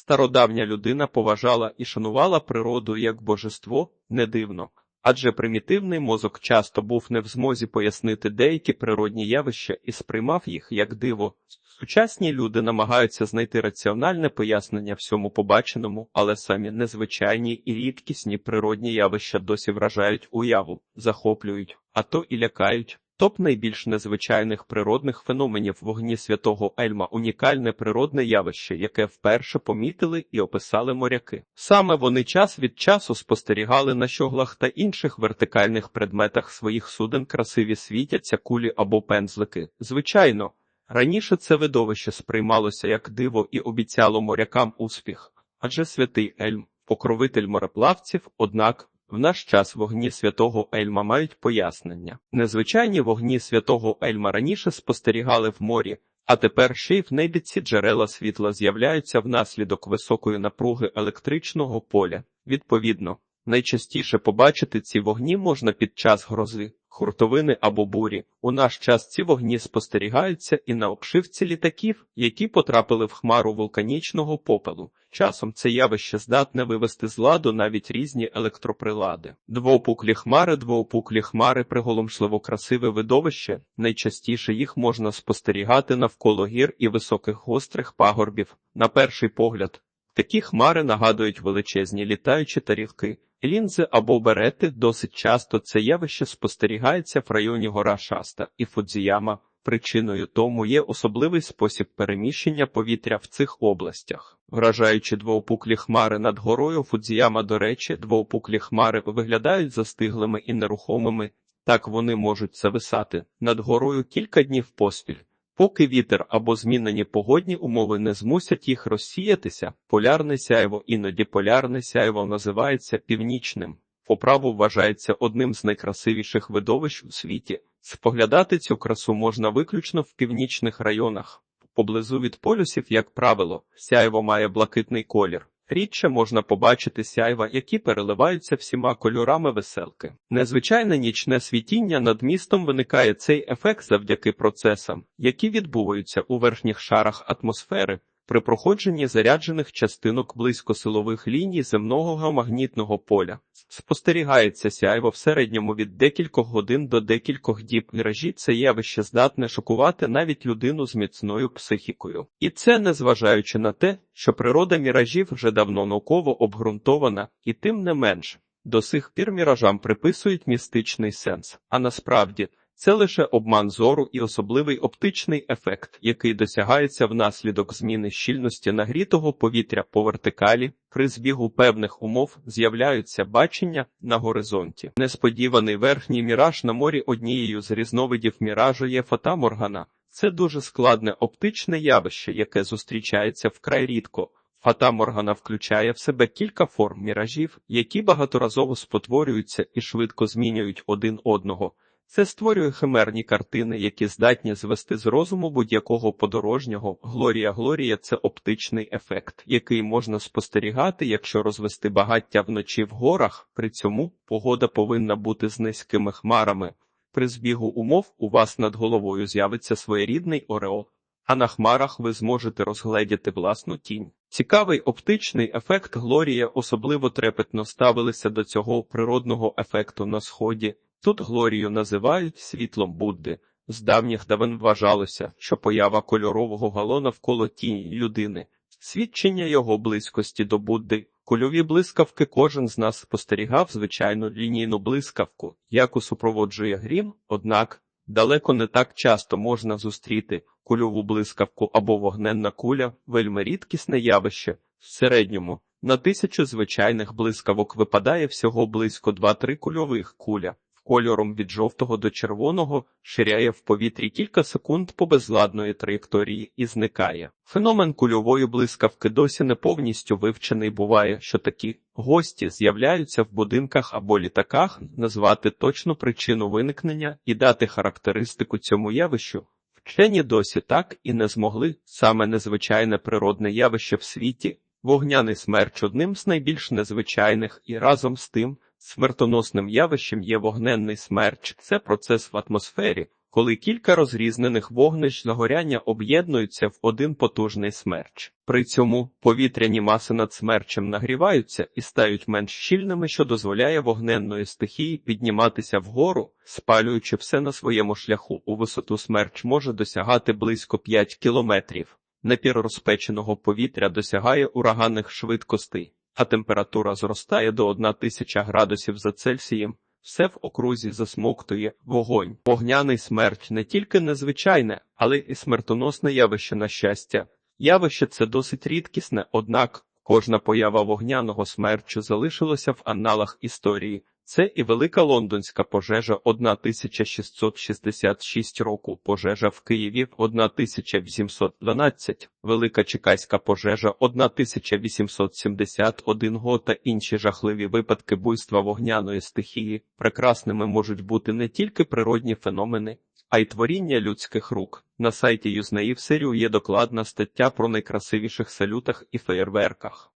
Стародавня людина поважала і шанувала природу як божество, не дивно. Адже примітивний мозок часто був не в змозі пояснити деякі природні явища і сприймав їх як диво. Сучасні люди намагаються знайти раціональне пояснення всьому побаченому, але самі незвичайні і рідкісні природні явища досі вражають уяву, захоплюють, а то і лякають. Топ найбільш незвичайних природних феноменів вогні святого Ельма унікальне природне явище, яке вперше помітили і описали моряки. Саме вони час від часу спостерігали на щоглах та інших вертикальних предметах своїх суден красиві світяться кулі або пензлики. Звичайно, раніше це видовище сприймалося як диво і обіцяло морякам успіх, адже святий Ельм, покровитель мореплавців, однак. В наш час вогні святого Ельма мають пояснення. Незвичайні вогні святого Ельма раніше спостерігали в морі, а тепер ще й в небі ці джерела світла з'являються внаслідок високої напруги електричного поля. Відповідно, найчастіше побачити ці вогні можна під час грози, хуртовини або бурі. У наш час ці вогні спостерігаються і на обшивці літаків, які потрапили в хмару вулканічного попелу. Часом це явище здатне вивести з ладу навіть різні електроприлади. Двоопуклі хмари, двоопуклі хмари, приголомшливо красиве видовище. Найчастіше їх можна спостерігати навколо гір і високих гострих пагорбів. На перший погляд, такі хмари нагадують величезні літаючі тарілки. Лінзи або берети досить часто це явище спостерігається в районі гора Шаста і Фудзіяма. Причиною тому є особливий спосіб переміщення повітря в цих областях. Вражаючи двоопуклі хмари над горою Фудзіяма, до речі, двоопуклі хмари виглядають застиглими і нерухомими, так вони можуть зависати над горою кілька днів поспіль. Поки вітер або змінені погодні умови не змусять їх розсіятися, полярне сяйво, іноді полярне сяйво називається північним. По праву вважається одним з найкрасивіших видовищ у світі. Споглядати цю красу можна виключно в північних районах. Поблизу від полюсів, як правило, сяйво має блакитний колір. Рідше можна побачити сяйва, які переливаються всіма кольорами веселки. Незвичайне нічне світіння над містом виникає цей ефект завдяки процесам, які відбуваються у верхніх шарах атмосфери. При проходженні заряджених частинок близько силових ліній земного геомагнітного поля спостерігається сяйво в середньому від декількох годин до декількох діб. Міражі це явище здатне шокувати навіть людину з міцною психікою. І це незважаючи на те, що природа міражів вже давно науково обґрунтована, і тим не менш до сих пір міражам приписують містичний сенс, а насправді. Це лише обман зору і особливий оптичний ефект, який досягається внаслідок зміни щільності нагрітого повітря по вертикалі. При збігу певних умов з'являються бачення на горизонті. Несподіваний верхній міраж на морі однією з різновидів міражу є фатаморгана. Це дуже складне оптичне явище, яке зустрічається вкрай рідко. Фатаморгана включає в себе кілька форм міражів, які багаторазово спотворюються і швидко змінюють один одного. Це створює химерні картини, які здатні звести з розуму будь-якого подорожнього. Глорія Глорія це оптичний ефект, який можна спостерігати, якщо розвести багаття вночі в горах. При цьому погода повинна бути з низькими хмарами. При збігу умов у вас над головою з'явиться своєрідний ореол, а на хмарах ви зможете розгледіти власну тінь. Цікавий оптичний ефект Глорія особливо трепетно ставилися до цього природного ефекту на сході. Тут Глорію називають світлом Будди. З давніх давен вважалося, що поява кольорового галона навколо тіні людини, свідчення його близькості до Будди. Кульові блискавки кожен з нас спостерігав звичайну лінійну блискавку, яку супроводжує грім, однак далеко не так часто можна зустріти кульову блискавку або вогненна куля, вельми рідкісне явище в середньому. На тисячу звичайних блискавок випадає всього близько 2-3 кульових куля кольором від жовтого до червоного, ширяє в повітрі кілька секунд по безладної траєкторії і зникає. Феномен кульової блискавки досі не повністю вивчений. Буває, що такі гості з'являються в будинках або літаках, назвати точну причину виникнення і дати характеристику цьому явищу. Вчені досі так і не змогли саме незвичайне природне явище в світі, вогняний смерч одним з найбільш незвичайних і разом з тим. Смертоносним явищем є вогненний смерч. Це процес в атмосфері, коли кілька розрізнених вогнищ загоряння об'єднуються в один потужний смерч. При цьому повітряні маси над смерчем нагріваються і стають менш щільними, що дозволяє вогненної стихії підніматися вгору, спалюючи все на своєму шляху. У висоту смерч може досягати близько 5 кілометрів. Напір розпеченого повітря досягає ураганних швидкостей, а температура зростає до 1000 градусів за Цельсієм. Все в окрузі засмоктує вогонь. Вогняний смерть не тільки незвичайне, але й смертоносне явище на щастя. Явище це досить рідкісне, однак кожна поява вогняного смерчу залишилася в аналах історії. Це і велика лондонська пожежа 1666 року, пожежа в Києві 1812, велика чекаська пожежа 1871 год та інші жахливі випадки буйства вогняної стихії. Прекрасними можуть бути не тільки природні феномени, а й творіння людських рук. На сайті Юзнеїв серію є докладна стаття про найкрасивіших салютах і феєрверках.